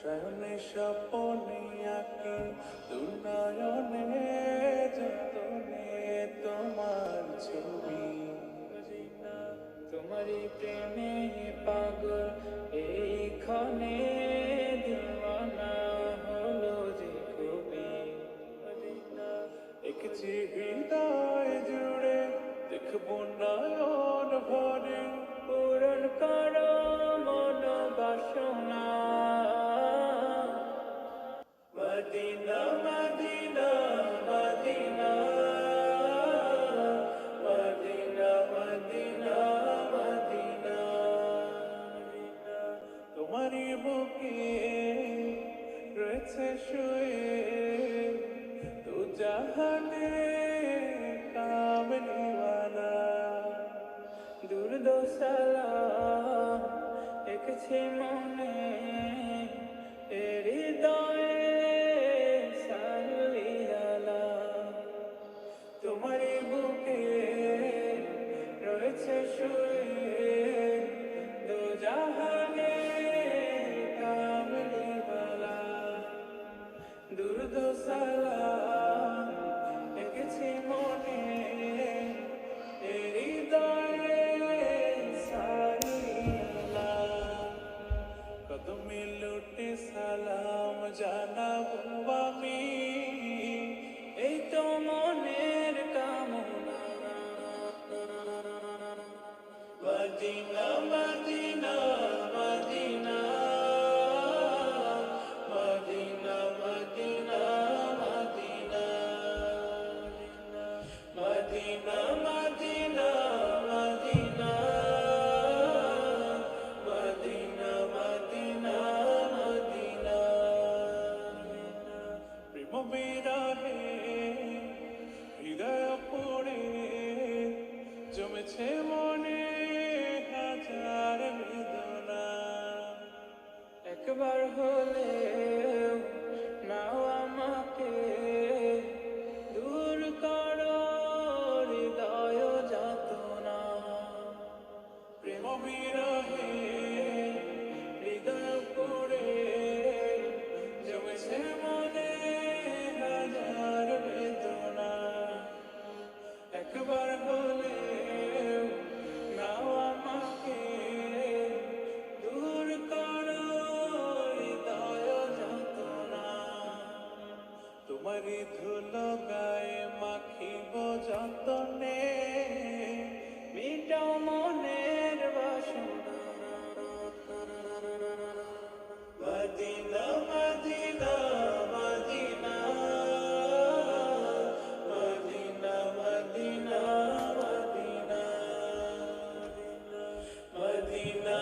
শয়নে স্বপনে আঁকি, দুনয়নে যতনে তোমার ছবি। তোমারই প্রেমে পাগল, এই ক্ষণে দিওয়ানা হলো যে কবি। একটি হৃদয় জুড়ে দেখব নয়ন ভরে পূরণ তোমারই বুকে রয়েছে শুয়ে তু জাহানে কামলিওয়ালা দুর্দশালা এঁকেছে মনে তোমারই বুকে রয়েছে শুয়ে দু জাহানে সারিয়ালা কদমে লুটে সালাম জানাব বিরহে হৃদয় পড়ে জমেছে আমি ধুলো গায়ে মাখিব যতনে, মিটাও মনের বাসনা। Medina Medina Medina Medina Medina Medina Medina